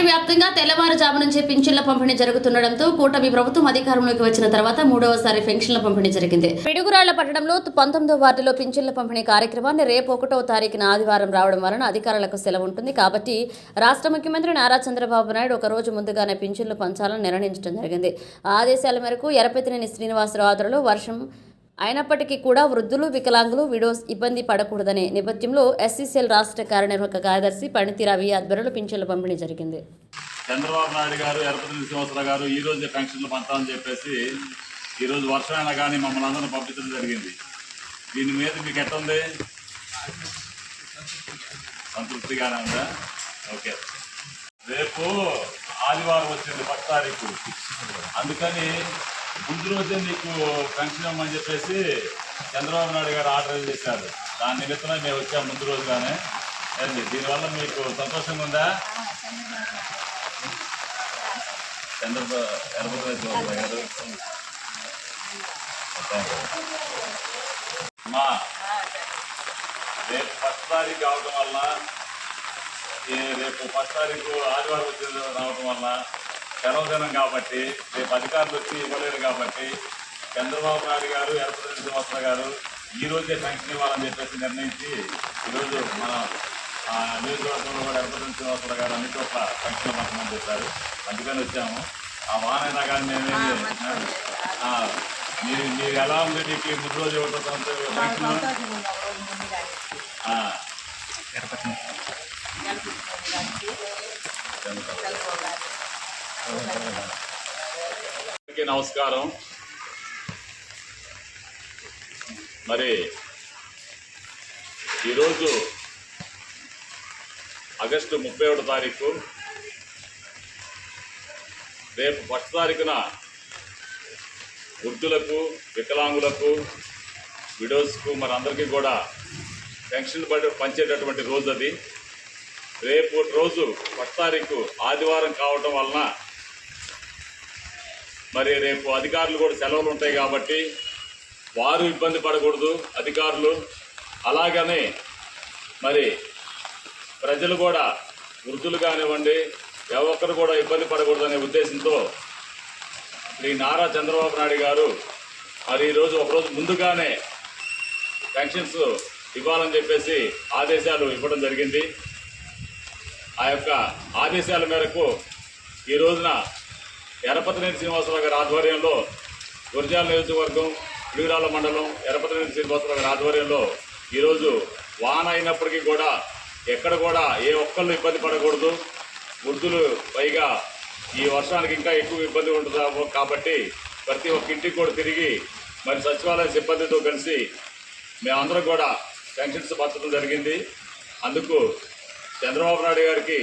రాష్ట్ర వ్యాప్తంగా తెల్లవారుజాము నుంచి పింఛన్ల పంపిణీ జరుగుతుండటంతో కూటమి ప్రభుత్వం అధికారంలోకి వచ్చిన తర్వాత మూడవసారి పెన్షన్ల పంపిణీ జరిగింది. పిడుగురాళ్ళ పట్టణంలో పంతొమ్మిదో వార్డులో పింఛన్ల పంపిణీ కార్యక్రమాన్ని రేపు ఒకటో తారీఖున ఆదివారం రావడం వలన అధికారులకు సెలవు ఉంటుంది. కాబట్టి రాష్ట్ర ముఖ్యమంత్రి నారా చంద్రబాబు నాయుడు ఒక రోజు ముందుగానే పింఛన్లు పంచాలని నిర్ణయించడం జరిగింది. ఆదేశాల మేరకు ఎరపెతినేని శ్రీనివాసరావు ఆధ్వర్యంలో వర్షం అయినప్పటికీ కూడా వృద్ధులు వికలాంగులు విడోస్ ఇబ్బంది పడకూడదనే నేపథ్యంలో ఎస్సీసీఎల్ రాష్ట్ర కార్యనిర్వాహక కార్యదర్శి పణితి రవి ఆధ్వర్యంలో పింఛన్ల పంపిణీ జరిగింది. చంద్రబాబు నాయుడు గారు ఎర్రపతి శ్రీనివాసరావు గారు ఈ రోజు పెన్షన్లు పంచాలని చెప్పేసి ఈరోజు వర్షం వర్షమైనా కానీ మమ్మల్ని అందరూ పంపించడం జరిగింది. దీని మీద మీకు ఎట్టుంది? సంతృప్తిగానే ఉందా? ఓకే. రేపు ఆదివారం వచ్చింది పది తారీఖు. అందుకని ముందు రోజే నీకు పెన్షన్ ఇవ్వమని చెప్పేసి చంద్రబాబు నాయుడు గారు ఆర్డర్ చేశారు. దాని నిమిత్తమే మేము వచ్చాము ముందు రోజుగానే అండి దీనివల్ల మీకు సంతోషంగా ఉందా? చంద్రబాబు ఎరపతి గారు. అమ్మా రేపు ఫస్ట్ తారీఖు కావటం వల్ల రేపు ఫస్ట్ తారీఖు ఆదివారం వచ్చి రావడం వల్ల సెలవు దినం కాబట్టి రేపు అధికారులు వచ్చి ఇవ్వలేరు కాబట్టి చంద్రబాబు నాయుడు గారు ఎరపతి శ్రీనివాసరావు గారు ఈ రోజే పెన్షన్ ఇవ్వాలని చెప్పేసి నిర్ణయించి ఈరోజు మన ఆ, నియోజకవర్గంలో కూడా ఎరపతి శ్రీనివాసరావు గారు అన్ని చోట్ల పెన్షన్ పంచమని చెప్పారు. అందుకని వచ్చాము. ఆ వానైనా కానీ మేమేమి ఆ, మీరు మీరు ఎలా ఉంది నీకు ముందు రోజు ఇవ్వడం అందరికీ నమస్కారం. మరి ఈరోజు ఆగస్టు ముప్పై ఒకటి తారీఖు రేపు ఫస్ట్ తారీఖున వృద్ధులకు వికలాంగులకు విడోస్కు మరి అందరికీ కూడా పెన్షన్ బడ్జెట్ పంచేటటువంటి రోజు అది. రేపు రోజు ఫస్ట్ తారీఖు ఆదివారం కావటం వలన మరి రేపు అధికారులు కూడా సెలవులు ఉంటాయి కాబట్టి వారు ఇబ్బంది పడకూడదు అధికారులు. అలాగనే మరి ప్రజలు కూడా వృద్ధులు కానివ్వండి ఎవరు కూడా ఇబ్బంది పడకూడదు అనే ఉద్దేశంతో శ్రీ నారా చంద్రబాబు నాయుడు గారు మరి ఈరోజు ఒకరోజు ముందుగానే పెన్షన్స్ ఇవ్వాలని చెప్పేసి ఆదేశాలు ఇవ్వడం జరిగింది. ఆ యొక్క ఆదేశాల మేరకు ఈ రోజున ఎరపతినేని శ్రీనివాసరావు గారి ఆధ్వర్యంలో గురజాల నియోజకవర్గం పిడుగురాల మండలం ఎరపతినేని శ్రీనివాసరావు గారి ఆధ్వర్యంలో ఈరోజు వాన అయినప్పటికీ కూడా ఎక్కడ కూడా ఏ ఒక్కళ్ళు ఇబ్బంది పడకూడదు. వృద్ధులు పైగా ఈ వర్షానికి ఇంకా ఎక్కువ ఇబ్బంది ఉంటుంది కాబట్టి ప్రతి ఒక్క ఇంటికి కూడా తిరిగి మరి సచివాలయ సిబ్బందితో కలిసి మేమందరం కూడా పెన్షన్స్ పంచడం జరిగింది. అందుకు చంద్రబాబు నాయుడు గారికి